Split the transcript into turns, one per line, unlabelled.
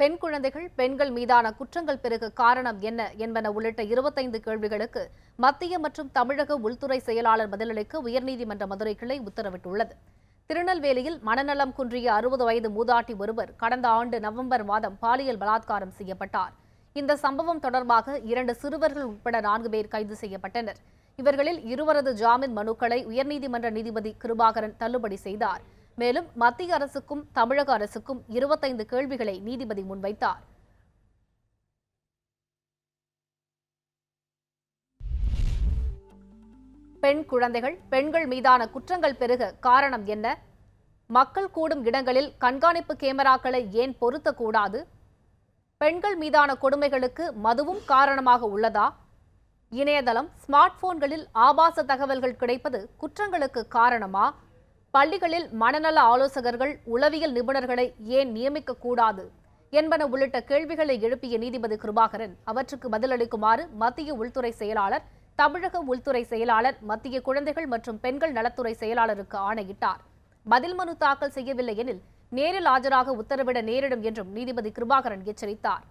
பெண் குழந்தைகள் பெண்கள் மீதான குற்றங்கள் பெருக காரணம் என்ன என்பன உள்ளிட்ட இருபத்தைந்து கேள்விகளுக்கு மத்திய மற்றும் தமிழக உள்துறை செயலாளர் பதிலளிக்க உயர்நீதிமன்ற மதுரை கிளை உத்தரவிட்டுள்ளது. திருநெல்வேலியில் மனநலம் குன்றிய அறுபது வயது மூதாட்டி ஒருவர் கடந்த ஆண்டு நவம்பர் மாதம் பாலியல் பலாத்காரம் செய்யப்பட்டார். இந்த சம்பவம் தொடர்பாக இரண்டு சிறுவர்கள் உட்பட நான்கு பேர் கைது செய்யப்பட்டனர். இவர்களில் இருவரது ஜாமீன் மனுக்களை உயர்நீதிமன்ற நீதிபதி கிருபாகரன் தள்ளுபடி செய்தார். மேலும் மத்திய அரசுக்கும் தமிழக அரசுக்கும் இருபத்தைந்து கேள்விகளை நீதிபதி முன்வைத்தார். பெண் குழந்தைகள் பெண்கள் மீதான குற்றங்கள் பெருக காரணம் என்ன? மக்கள் கூடும் இடங்களில் கண்காணிப்பு கேமராக்களை ஏன் பொருத்தக்கூடாது? பெண்கள் மீதான கொடுமைகளுக்கு மதுவும் காரணமாக உள்ளதா? இணையதளம் ஸ்மார்ட் போன்களில் ஆபாச தகவல்கள் கிடைப்பது குற்றங்களுக்கு காரணமா? பள்ளிகளில் மனநல ஆலோசகர்கள் உளவியல் நிபுணர்களை ஏன் நியமிக்க கூடாது என்பன உள்ளிட்ட கேள்விகளை எழுப்பிய நீதிபதி கிருபாகரன் அவற்றுக்கு பதிலளிக்குமாறு மத்திய உள்துறை செயலாளர் தமிழக உள்துறை செயலாளர் மத்திய குழந்தைகள் மற்றும் பெண்கள் நலத்துறை செயலாளருக்கு ஆணையிட்டார். பதில் மனு தாக்கல் செய்யவில்லை எனில் நேரில் ஆஜராக உத்தரவிட நேரிடும் என்றும் நீதிபதி கிருபாகரன் எச்சரித்தார்.